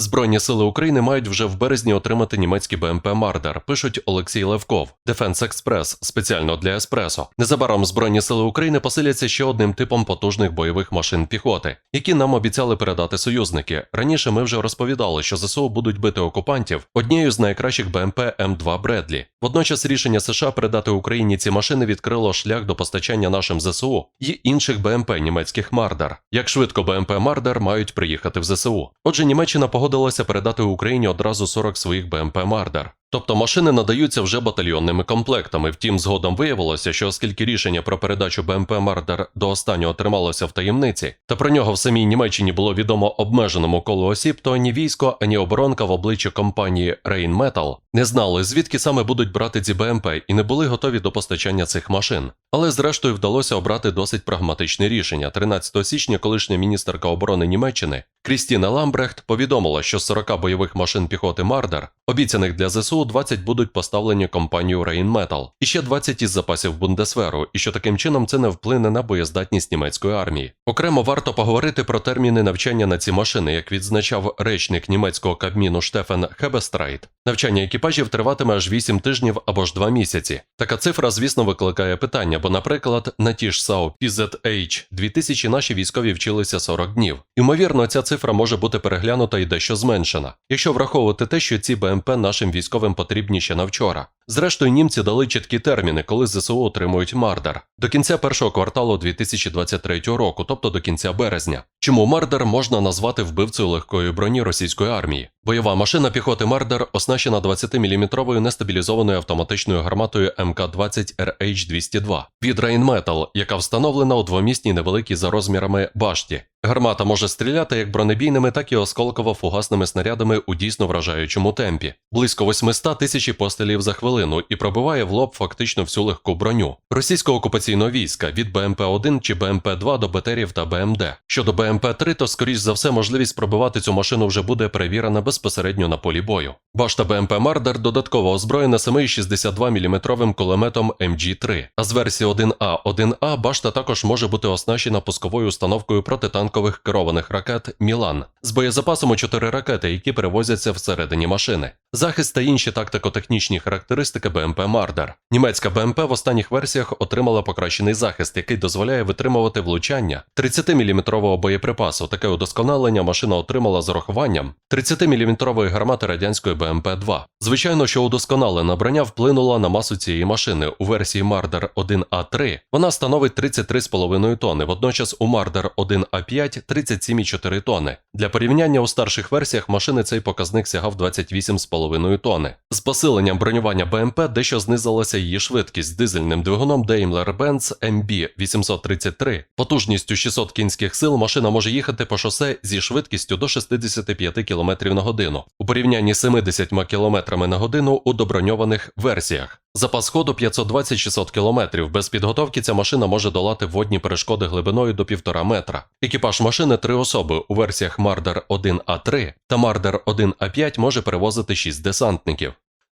Збройні сили України мають вже в березні отримати німецький БМП Мардер, пишуть Олексій Левков, Defense Express, спеціально для Еспресо. Незабаром Збройні сили України посиляться ще одним типом потужних бойових машин піхоти, які нам обіцяли передати союзники. Раніше ми вже розповідали, що ЗСУ будуть бити окупантів однією з найкращих БМП М2 Бредлі. Водночас рішення США передати Україні ці машини відкрило шлях до постачання нашим ЗСУ і інших БМП німецьких Мардер. Як швидко БМП Мардер мають приїхати в ЗСУ. Отже, Німеччина погодилася передати Україні одразу 40 своїх БМП Мардер. Тобто машини надаються вже батальйонними комплектами. Втім, згодом виявилося, що оскільки рішення про передачу БМП Мардер до останнього трималося в таємниці, та про нього в самій Німеччині було відомо обмеженому колу осіб, то ані військо, ані оборонка в обличчі компанії Rheinmetall не знали, звідки саме будуть брати ці БМП, і не були готові до постачання цих машин. Але зрештою вдалося обрати досить прагматичне рішення. 13 січня колишня міністерка оборони Німеччини Крістіна Ламбрехт повідомила, що з 40 бойових машин піхоти Мардер, обіцяних для ЗСУ, 20 будуть поставлені компанією Rheinmetall, і ще 20 із запасів Бундесверу, і що таким чином це не вплине на боєздатність німецької армії. Окремо варто поговорити про терміни навчання на ці машини, як відзначав речник німецького кабміну Штефен Хебестрайт. Навчання екіпажів триватиме аж 8 тижнів або ж 2 місяці. Така цифра, звісно, викликає питання, бо, наприклад, на ті ж САУ PZH 2000 наші військові вчилися 40 днів. Ймовірно, ця цифра може бути переглянута і дещо зменшена, якщо враховувати те, що ці БМП нашим військовим потрібні ще на вчора. Зрештою, німці дали чіткі терміни, коли ЗСУ отримують Мардер до кінця першого кварталу 2023 року, тобто до кінця березня. Чому Мардер можна назвати вбивцею легкої броні російської армії? Бойова машина піхоти Мардер оснащена 20-мм нестабілізованою автоматичною гарматою МК-20 RH-202 від Rheinmetall, яка встановлена у двомісній невеликій за розмірами башті. Гармата може стріляти як бронебійними, так і осколково-фугасними снарядами у дійсно вражаючому темпі, близько 800 тисяч пострілів за хвилину і пробиває в лоб фактично всю легку броню російського окупаційного війська від БМП-1 чи БМП-2 до БТРів та БМД. Щодо БМП-3, то скоріш за все можливість пробивати цю машину вже буде перевірена безпосередньо на полі бою. Башта БМП Мардер додатково озброєна 7,62 мм кулеметом МГ-3, а з версії 1А 1А башта також може бути оснащена пусковою установкою протитанкових керованих ракет Мілан з боєзапасом у 4 ракети, які перевозяться всередині машини. Захист та інші тактико-технічні характеристики БМП Мардер. Німецька БМП в останніх версіях отримала покращений захист, який дозволяє витримувати влучання 30-мм боєприпасу. Таке удосконалення машина отримала з урахуванням 30-мм гармати радянської БМП-2. Звичайно, що удосконалене броня вплинула на масу цієї машини. У версії Мардер 1А3 вона становить 33,5 тонни, водночас у Мардер 1А5 37,4 тонни. Для порівняння у старших версіях машини цей показник сягав 28,5 тонни. З посиленням бронювання БМП дещо знизилася її швидкість дизельним двигуном Daimler-Benz MB833. Потужністю 600 кінських сил машина може їхати по шосе зі швидкістю до 65 км на годину, у порівнянні з 70 км на годину у доброньованих версіях. Запас ходу 520-600 км. Без підготовки ця машина може долати водні перешкоди глибиною до 1,5 метра. Екіпаж машини три особи у версіях Marder 1А3 та Marder 1А5 може перевозити 6 десантників.